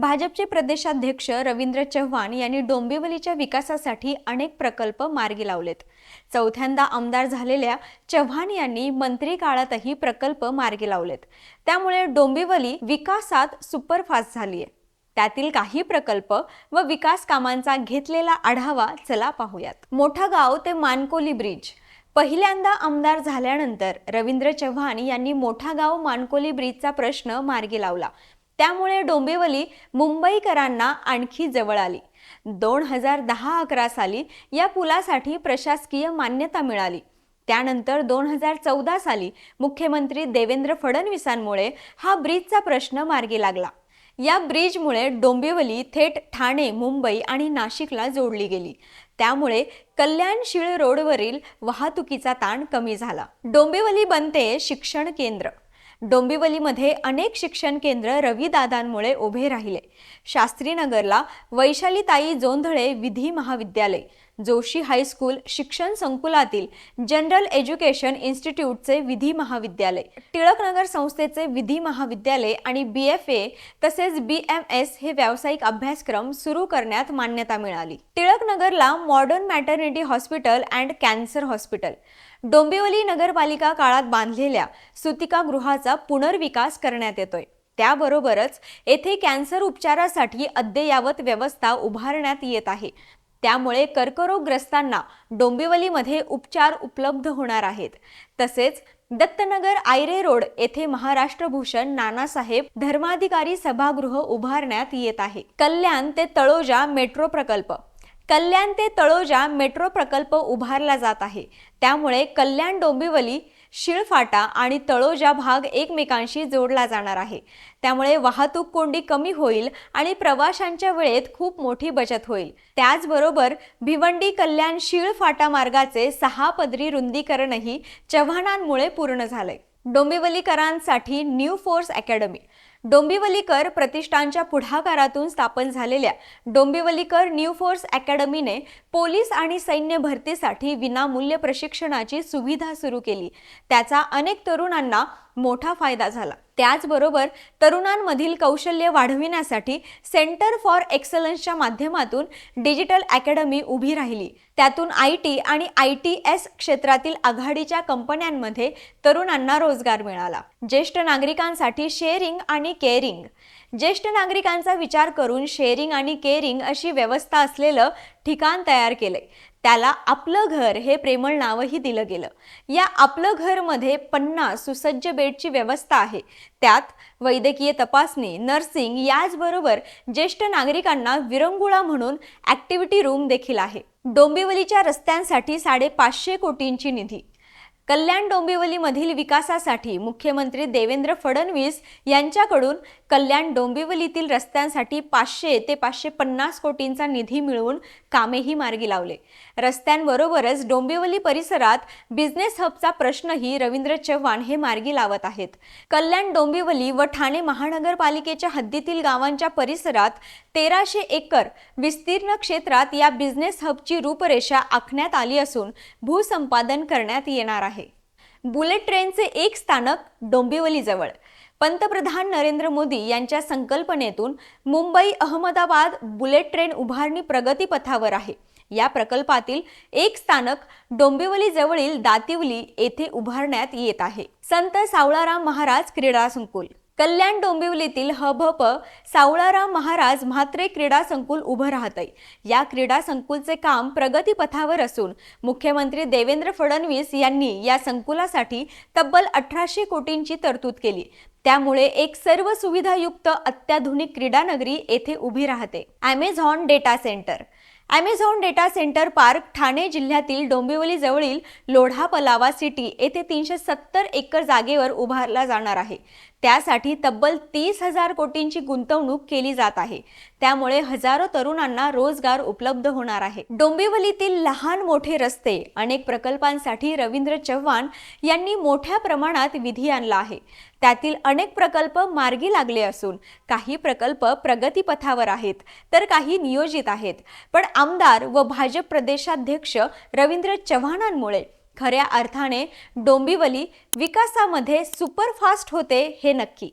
भाजपचे प्रदेशाध्यक्ष रवींद्र चव्हाण यांनी डोंबिवलीच्या विकासासाठी अनेक प्रकल्प मार्गी लावलेत. चौथ्यांदा आमदार झालेल्या चव्हाण यांनी मंत्री काळातही प्रकल्प मार्गी लावलेत. त्यामुळे डोंबिवली विकासात सुपरफास्ट झालीय. त्यातील काही प्रकल्प व विकास कामांचा घेतलेला आढावा चला पाहूयात. मोठा गाव ते मानकोली ब्रिज. पहिल्यांदा आमदार झाल्यानंतर रवींद्र चव्हाण यांनी मोठा गाव मानकोली ब्रिजचा प्रश्न मार्गी लावला. त्यामुळे डोंबिवली मुंबईकरांना आणखी जवळ आली. दोन हजार दहा अकरा साली या पुलासाठी प्रशासकीय मान्यता मिळाली. त्यानंतर दोन हजार चौदा साली मुख्यमंत्री देवेंद्र फडणवीसांमुळे हा ब्रिजचा प्रश्न मार्गी लागला. या ब्रिजमुळे डोंबिवली थेट ठाणे मुंबई आणि नाशिकला जोडली गेली. त्यामुळे कल्याण शिळ रोडवरील वाहतुकीचा ताण कमी झाला. डोंबिवली बनते शिक्षण केंद्र. डोंबिवलीमध्ये अनेक शिक्षण केंद्र रविदादांमुळे उभे राहिले. शास्त्रीनगरला वैशालीताई जोंधळे विधी महाविद्यालय. जोशी हायस्कूल शिक्षण संकुलातील जनरल एज्युकेशन इन्स्टिट्यूटचे विधी महाविद्यालय. टिळकनगर संस्थेचे विधी महाविद्यालय आणि बी एफ ए तसेच बी एम एस हे व्यावसायिक अभ्यासक्रम सुरू करण्यात मान्यता मिळाली. टिळकनगरला modern maternity hospital and cancer hospital Dombivli नगरपालिका काळात बांधलेल्या सुतिकागृहाचा पुनर्विकास करण्यात येतोय. त्याबरोबरच येथे कॅन्सर उपचारासाठी अद्ययावत व्यवस्था उभारण्यात येत आहे. त्यामुळे कर्करोगग्रस्तांना डोंबिवलीमध्ये उपचार उपलब्ध होणार आहेत. तसेच दत्तनगर आयरे रोड येथे महाराष्ट्र भूषण नानासाहेब धर्माधिकारी सभागृह उभारण्यात येत आहे. कल्याण ते तळोजा मेट्रो प्रकल्प. कल्याण ते तळोजा मेट्रो प्रकल्प उभारला जात आहे. त्यामुळे कल्याण डोंबिवली शिळफाटा आणि तळोजा भाग एकमेकांशी जोडला जाणार आहे. त्यामुळे वाहतूक कोंडी कमी होईल आणि प्रवाशांच्या वेळेत खूप मोठी बचत होईल. त्याचबरोबर भिवंडी कल्याण शिळफाटा मार्गाचे सहा पदरी रुंदीकरणही चव्हाणांमुळे पूर्ण झालंय. डोंबिवलीकरांसाठी न्यू फोर्स अकॅडमी डोंबिवलीकर प्रतिष्ठानच्या पुढाकारातून स्थापन झालेल्या डोंबिवलीकर न्यू फोर्स अकॅडमीने पोलीस आणि सैन्य भरतीसाठी विनामूल्य प्रशिक्षणाची सुविधा सुरू केली. त्याचा अनेक तरुणांना मोठा फायदा झाला. त्याचबरोबर तरुणांमधील कौशल्य वाढविण्यासाठी सेंटर फॉर एक्सलन्सच्या माध्यमातून डिजिटल अकॅडमी उभी राहिली. त्यातून आय टी आणि आय टी एस क्षेत्रातील आघाडीच्या कंपन्यांमध्ये तरुणांना रोजगार मिळाला. ज्येष्ठ नागरिकांसाठी शेअरिंग आणि केअरिंग ज्येष्ठ नागरिकांचा विचार करून शेअरिंग आणि केअरिंग अशी व्यवस्था असलेलं ठिकाण तयार केले त्याला आपलं घर हे प्रेमळ नावही दिलं गेलं. या आपलं घरमध्ये पन्नास सुसज्ज बेडची व्यवस्था आहे. त्यात वैद्यकीय तपासणी नर्सिंग याचबरोबर ज्येष्ठ नागरिकांना विरंगुळा म्हणून ॲक्टिव्हिटी रूम देखील आहे. डोंबिवलीच्या रस्त्यांसाठी साडेपाचशे कोटींची निधी. कल्याण डोंबिवलीमधील विकासासाठी मुख्यमंत्री देवेंद्र फडणवीस यांच्याकडून कल्याण डोंबिवलीतील रस्त्यांसाठी पाचशे ते पाचशे पन्नास कोटींचा निधी मिळवून कामेही मार्गी लावले. रस्त्यांबरोबरच डोंबिवली परिसरात बिझनेस हबचा प्रश्नही रवींद्र चव्हाण हे मार्गी लावत आहेत. कल्याण डोंबिवली व ठाणे महानगरपालिकेच्या हद्दीतील गावांच्या परिसरात तेराशे एकर विस्तीर्ण क्षेत्रात या बिझनेस हबची रूपरेषा आखण्यात आली असून भूसंपादन करण्यात येणार आहे. बुलेट ट्रेनचे एक स्थानक डोंबिवलीजवळ. पंतप्रधान नरेंद्र मोदी यांच्या संकल्पनेतून मुंबई अहमदाबाद बुलेट ट्रेन उभारणी प्रगतीपथावर आहे. या प्रकल्पातील एक स्थानक डोंबिवली जवळील दातिवली येथे उभारण्यात येत आहे. संत सावळाराम महाराज क्रीडा संकुल. कल्याण डोंबिवलीतील हभप सावळाराम महाराज म्हात्रे क्रीडा संकुल उभं राहतंय. या क्रीडा संकुलचे काम प्रगतीपथावर असून मुख्यमंत्री देवेंद्र फडणवीस यांनी या संकुलासाठी तब्बल अठराशे कोटींची तरतूद केली. त्यामुळे एक सर्व सुविधायुक्त अत्याधुनिक क्रीडा नगरी येथे उभी राहते. Amazon data centre Amazon data centre park Thane जिल्ह्यातील डोंबिवली जवळील लोढा पलावा सिटी येथे तीनशे सत्तर एकर जागेवर उभारला जाणार आहे. त्यासाठी तब्बल तीस हजार कोटींची गुंतवणूक केली जात आहे. त्यामुळे हजारो तरुणांना रोजगार उपलब्ध होणार आहे. डोंबिवलीतील लहान मोठे रस्ते अनेक प्रकल्पांसाठी रवींद्र चव्हाण यांनी मोठ्या प्रमाणात विधी आणला आहे. त्यातील अनेक प्रकल्प मार्गी लागले असून काही प्रकल्प प्रगतीपथावर आहेत तर काही नियोजित आहेत. पण आमदार व भाजप प्रदेशाध्यक्ष रवींद्र चव्हाणांमुळे खऱ्या अर्थाने डोंबिवली विकासामध्ये सुपरफास्ट होते हे नक्की.